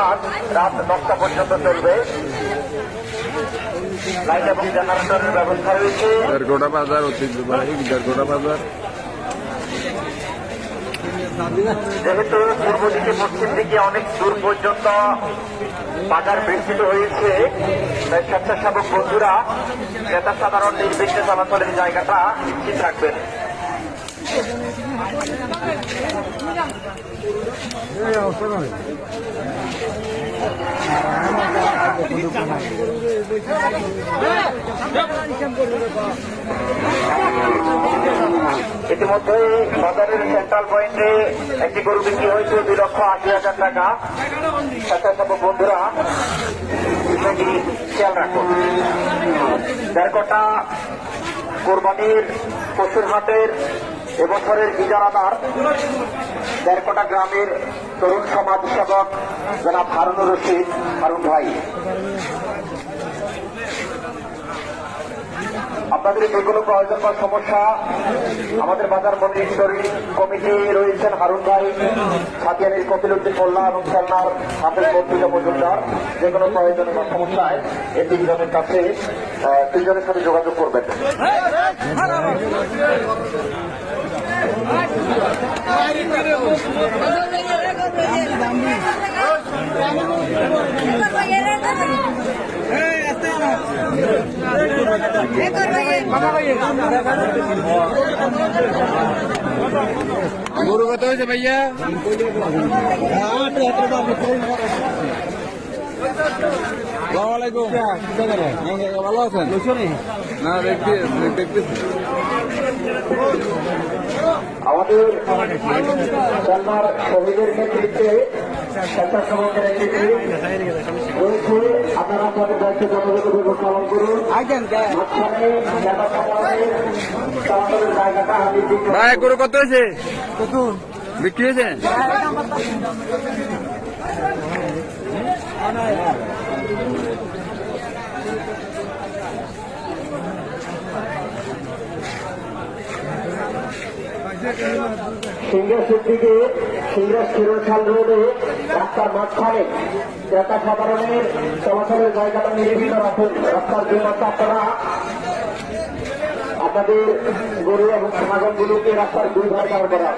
হাট রাত দশটা পর্যন্ত চলবে। লাইট এবং জেনারেটরের ব্যবস্থা রয়েছে। দেড়গোটা বাজার ঐতিহ্যবাহী দেড়গোটা বাজার। যেহেতু পূর্ব দিকে পশ্চিম দিকে অনেক দূর পর্যন্ত বাজার বিস্তৃত হয়েছে তাই স্বেচ্ছাসেবক বন্ধুরা ক্রেতা সাধারণ নির্বিঘ্নে চলাচলের জায়গাটা নিশ্চিত রাখবেন। ইতিমধ্যে বাজারের সেন্ট্রাল পয়েন্টে একটি গরু বিক্রি হয়েছে, দুই লক্ষ আশি হাজার টাকা। স্বেচ্ছাসেবক বন্ধুরা বিষয়টি খেয়াল রাখুন। দেড়কটা কোরবানির পশুর হাটের এবছরের ইজারাদার দেড়কটা গ্রামের তরুণ সমাজ সেবক জনাব হারুনুর রশিদ হারুন ভাই। আপনাদের যে কোনো প্রয়োজন বা সমস্যা আমাদের বাজার মনিটরিং কমিটি রয়েছেন হারুন ভাই, সাতিয়ানির কপিল উদ্দিন মোল্লা এবং খেলনার হাফেজ মন্ত্রীজা মজুমদার। যে কোনো প্রয়োজন বা সমস্যায় এই তিনজনের কাছে তিনজনের সাথে যোগাযোগ করবেন। গরু কত হয়েছে ভাইয়া? ভালো আছেন? না। দেখতে দেখতেছি। আমাদের খেলনার শহীদের নেতৃত্বে স্বেচ্ছাসেবকের একটি রয়েছে আপনারা আপনাদের দায়িত্ব যথাযথভাবে পালন করুন। জায়গাটা ভাই গরু কত হয়েছে? বিক্রি হয়েছে? সিংহাসের দিকে সিংহাস চিরখাল রোডে রাস্তার মাঝখানে ক্রেতা সাধারণের চলাচলের জায়গাটা নির্বিঘ্ন রাখুন। রাস্তার দুই মাত্রা আপনাদের গরু এবং সমাগমগুলোকে রাস্তার দুই ভাগ দাঁড় করা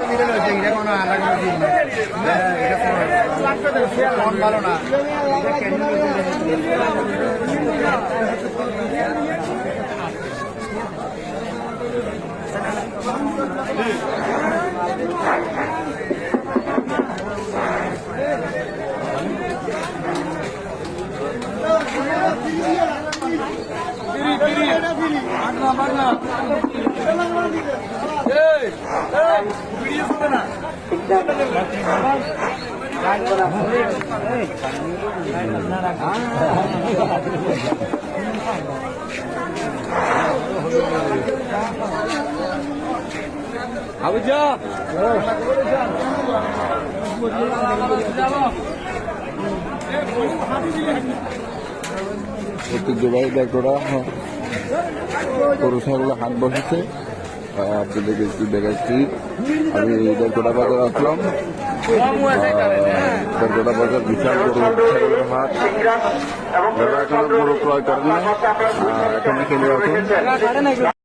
আবুজা ঐতিহ্যবাহী দেখোরা গরু ছাগলের হাট বসেছে। একটু দেখাচ্ছি। আমি দেড়কোটা বাজার আসলাম দেড়কোটা বাজার বিশাল ছাগলের হাট যারা এখনও গরু ক্রয় করেন না এখানে চলে